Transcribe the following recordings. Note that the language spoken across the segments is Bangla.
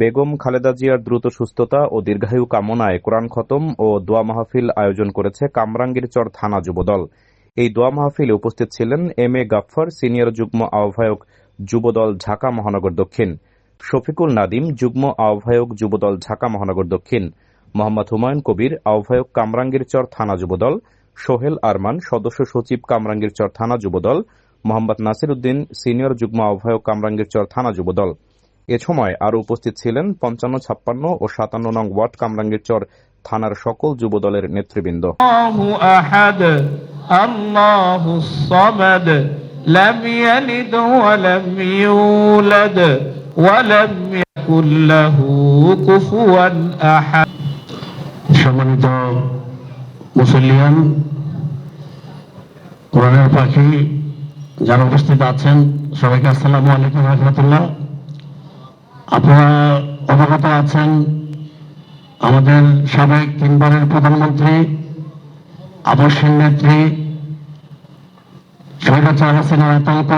বেগম খালেদা জিয়ার দ্রুত সুস্থতা ও দীর্ঘায়ু কামনায় কোরআন খতম ও দোয়া মাহফিল আয়োজন করেছে কামরাঙ্গীরচর থানা যুবদল। এই দোয়া মাহফিলে উপস্থিত ছিলেন এম এ গাফফার সিনিয়র যুগ্ম আহ্বায়ক যুবদল ঢাকা মহানগর দক্ষিণ, শফিকুল নাদিম যুগ্ম আহ্বায়ক যুবদল ঢাকা মহানগর দক্ষিণ, মোহাম্মদ হুমায়ুন কবির আহ্বায়ক কামরাঙ্গীরচর থানা যুবদল, সোহেল আরমান সদস্য সচিব কামরাঙ্গীরচর থানা যুবদল, মোহাম্মদ নাসির উদ্দিন সিনিয়র যুগ্ম আহ্বায়ক কামরাঙ্গীরচর থানা যুবদল। এ সময় আরও উপস্থিত ছিলেন পঞ্চান্ন ছাপ্পান্ন ও সাতান্ন নং ওয়ার্ড কামরাঙ্গীরচর থানার সকল যুবদলের নেতৃবৃন্দ الله أحد الله الصمد لم يلد ولم يولد ولم يكن له كفوا أحد সম্মানিত মুসলিয়ান কোরআনের পাখি যারা উপস্থিত আছেন সবাইকে আসসালামু আলাইকুম রহমতুল্লাহ আপনারা অবগত আছেন, আমাদের সাবেক তিনবারের প্রধানমন্ত্রী আবশ্যের নেত্রী, স্বৈরাচার হাসিনার আতঙ্ক,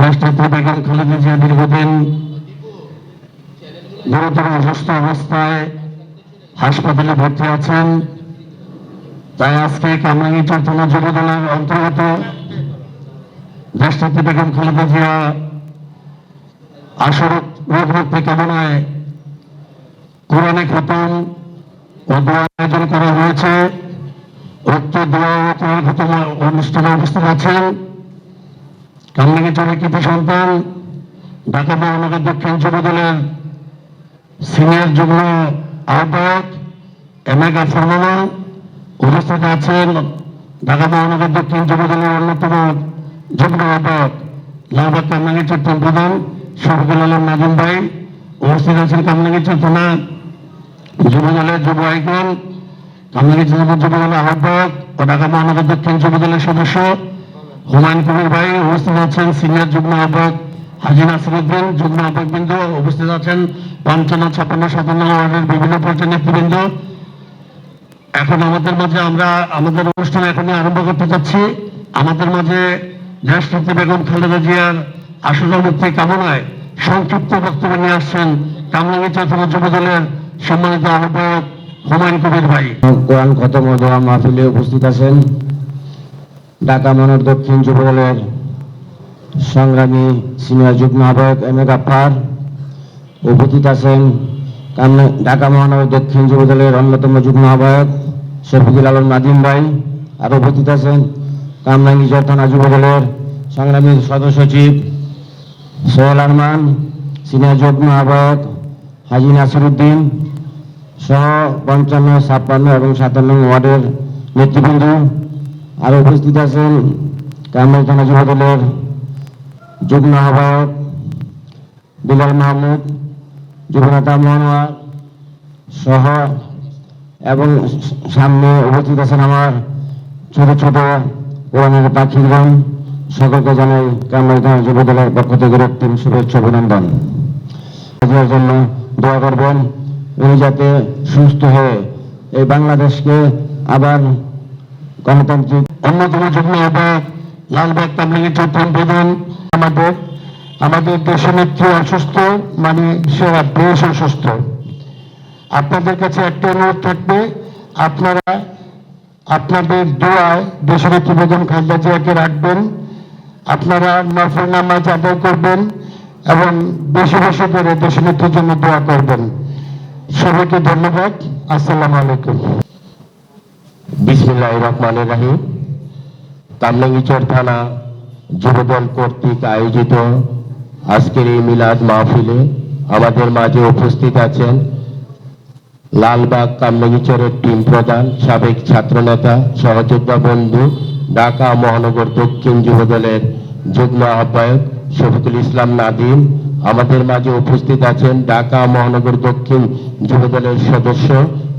দেশনেত্রী বেগম খালেদা জিয়া দীর্ঘদিন গুরুতর অসুস্থ অবস্থায় হাসপাতালে ভর্তি আছেন। তাই আজকে কামরাঙ্গি চর্চনা যুব দলের অন্তর্গত দেশনেত্রী বেগম খালেদা জিয়া আসরত রোগ মুক্তি কামনায় কোরআনে খতম ও দোয়া আয়োজন করা হয়েছে। উক্ত দোয়া ও কোরআন খতম অনুষ্ঠানে উপস্থিত আছেন কামরাঙ্গি কৃতি সন্তান, ঢাকা মহানগর দক্ষিণ যুব দলের সিনিয়র যুগ্ম আহ্বায়ক এম এ গাফর মামা উপস্থিত আছেন। ঢাকা মহানগর দক্ষিণ যুব দলের অন্যতম যুগ্ম আহ্বায়ক লালবাগ কামরাঙ্গি চট্টগ্রাম প্রধান। শফিকুল আলম নাজিম ভাই উপস্থিত আছেন কামরাঙ্গি থানা যুব দলের যুব আইকন কামরাঙ্গি যুব দলের আহ্বায়ক ও ঢাকা মহানগর দক্ষিণ যুব দলের সদস্য, হুমায়ুন কবির ভাই, উপস্থিত আছেন সিনিয়র যুগ্ম আহ্বায়ক হাজি নাসিরুদ্দিন, যুগ্ম আহ্বায়কবৃন্দ উপস্থিত আছেন পঞ্চান্ন, ছাপ্পান্ন, সাতান্ন ওয়ার্ডের বিভিন্ন পর্যায়ের নেতৃবৃন্দ। এখন আমাদের মাঝে আমরা, আমাদের অনুষ্ঠান এখনই আরম্ভ করতে চাচ্ছি। আমাদের মাঝে রাষ্ট্রপতি বেগম খালেদা জিয়ার আসন্ন মুক্তি কামনায় সংক্ষিপ্ত বক্তব্য নিয়ে আসছেন কামরাঙ্গি চৌধুরী যুব দলের সম্মানিত আহ্বায়ক হুমায়ুন কবির ভাই। কোরআন খতম দোয়া মাহফিলে উপস্থিত আছেন ঢাকা মহানগর দক্ষিণ যুব দলের সংগ্রামী সিনিয়র যুগ্ম আহ্বায়ক এম এ গাফার উপস্থিত আছেন ঢাকা মহানগর দক্ষিণ যুব দলের অন্যতম যুগ্ম আহ্বায়ক শফিকুল আলম নাদিম ভাই আর উপস্থিত আছেন কামরাঙ্গি থানা যুব দলের সংগ্রামী সদস্য সচিব সোহেল আরমান, সিনিয়র যুগ্ম আহ্বায়ক হাজি নাসিরুদ্দিন সহ পঞ্চান্ন, ছাপ্পান্ন এবং সাতান্ন ওয়ার্ডের নেতৃবৃন্দ। আর উপস্থিত আছেন কামরাই থানা যুব দলের যুগ্ম আহ্বায়ক বিলাল মাহমুদ, যুবনেতা মনোয়ার সহ এবং সামনে উপস্থিত আছেন আমার ছোট ছোট কোরআনের পাখিগণ সকলকে জানাই কামরাই থানা যুব দলের পক্ষ থেকে রক্তিম শুভেচ্ছা অভিনন্দন। জন্য দোয়া করবেন, উনি যাতে সুস্থ হয়ে এই বাংলাদেশকে আবার গণতান্ত্রিক অন্যতম যুগ্ম আহ্বায়ক লালবাগ তাবলিগি চট্টগ্রাম প্রধান আমাদের আমাদের দেশনেত্রী অসুস্থ মানে সে বেশ অসুস্থ। আপনাদের কাছে একটা অনুরোধ থাকবে, আপনারা আপনাদের দোয়ায় দেশনেত্রী বেগম খালেদা জিয়াকে রাখবেন আপনারা নফল নামাজ আদায় করবেন এবং বেশি বেশি করে দেশনেত্রীর জন্য দোয়া করবেন। সবাইকে ধন্যবাদ। আসসালামু আলাইকুম। বিসমিল্লাহ রহমান রাহিম। কামরাঙ্গিচর থানা যুবদল কর্তৃক আয়োজিত আজকের এই মিলাদ মাহফিলে আমাদের মাঝে উপস্থিত আছেন লালবাগ কামরাঙ্গিচরের টিম প্রধান, সাবেক ছাত্রনেতা, সহযোদ্ধা বন্ধু ঢাকা মহানগর দক্ষিণ যুবদলের যুগ্ম আহ্বায়ক শফিকুল ইসলাম নাদিম আমাদের মাঝে উপস্থিত আছেন ঢাকা মহানগর দক্ষিণ যুবদলের সদস্য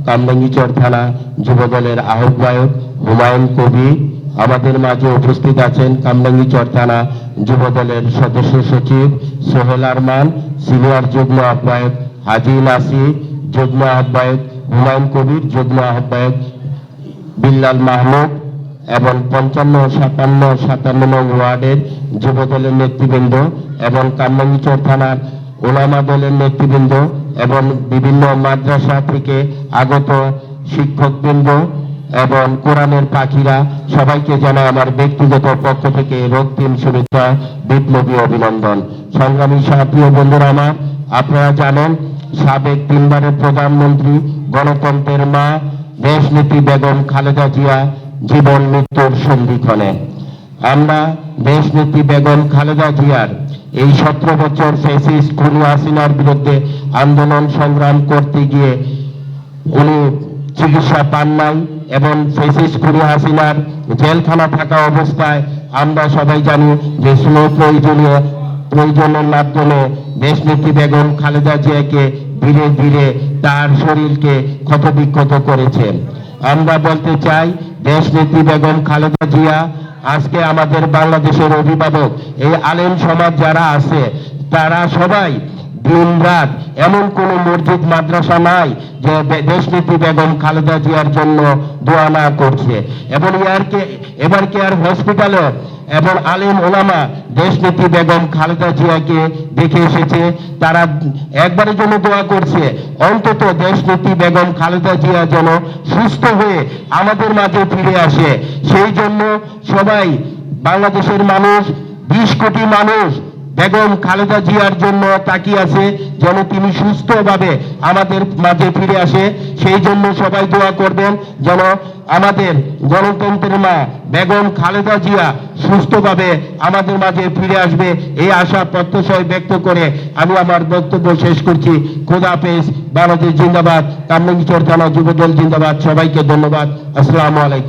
কামরাঙ্গিচর থানা যুবদলের আহ্বায়ক হুমায়ুন কবির আমাদের মাঝে উপস্থিত আছেন কামরাঙ্গিচর থানা যুবদলের সদস্য সচিব সোহেল আরমান, সিনিয়র যুগ্ম আহ্বায়ক হাজি নাসির যুগ্ম আহ্বায়ক হুমায়ুন কবির, যুগ্ম আহ্বায়ক বিল্লাল মাহমুদ এবং পঞ্চান্ন, সাতান্ন সাতান্ন নং ওয়ার্ডের যুবদলের নেতৃবৃন্দ এবং কামরাঙ্গিচর থানার ওলামা দলের নেতৃবৃন্দ এবং বিভিন্ন মাদ্রাসা থেকে আগত শিক্ষকবৃন্দ এবং কোরআনের পাখিরা সবাইকে জানায় আমার ব্যক্তিগত পক্ষ থেকে রক্তিম শুভেচ্ছা, বিপ্লবী অভিনন্দন। সংগ্রামী সাথীয় বন্ধুরা আমার, আপনারা জানেন, সাবেক তিনবারের প্রধানমন্ত্রী, গণতন্ত্রের মা দেশনীতি বেগম খালেদা জিয়া জীবন মৃত্যুর সন্ধিক্ষণে। আমরা দেশনেত্রী বেগম খালেদা জিয়ার এই সতেরো বছর ফেসিস্ট খুনি হাসিনার বিরুদ্ধে আন্দোলন সংগ্রাম করতে গিয়ে উনি চিকিৎসা পান নাই এবং ফেসিস খুনি হাসিনার জেলখানা থাকা অবস্থায় আমরা সবাই জানি যে স্লো প্রয়োজনীয় প্রয়োজনের মাধ্যমে দেশনেত্রী বেগম খালেদা জিয়াকে ধীরে ধীরে তার শরীরকে ক্ষতবিক্ষত করেছেন আমরা বলতে চাই দেশনেত্রী বেগম খালেদা জিয়া, আজকে আমাদের বাংলাদেশের অভিভাবক, এই আলেম সমাজ যারা আছে, তারা সবাই দিন রাত এমন কোন মসজিদ, মাদ্রাসা নাই যে দেশনীতি বেগম খালেদা জিয়ার জন্য দোয়া না করছে। এবং ইয়ারকে এবার আর হসপিটালে এবং আলেম ওলামা দেশনীতি বেগম খালেদা জিয়াকে দেখে এসেছে। তারা একবারের জন্য দোয়া করছে, অন্তত দেশনীতি বেগম খালেদা জিয়া যেন সুস্থ হয়ে আমাদের মাঝে ফিরে আসে। সেই জন্য সবাই, বাংলাদেশের মানুষ, বিশ কোটি মানুষ বেগম খালেদা জিয়ার জন্য তাকিয়ে আছে, যেন তিনি সুস্থভাবে আমাদের মাঝে ফিরে আসে। সেই জন্য সবাই দোয়া করবেন যেন আমাদের গণতন্ত্রের মা বেগম খালেদা জিয়া সুস্থভাবে আমাদের মাঝে ফিরে আসবে। এই আশা প্রত্যাশয় ব্যক্ত করে আমি আমার বক্তব্য শেষ করছি। খোদা হাফেজ, বাংলাদেশ জিন্দাবাদ। কামরাঙ্গীচর থানা যুবদল জিন্দাবাদ। সবাইকে ধন্যবাদ। আসসালামু আলাইকুম।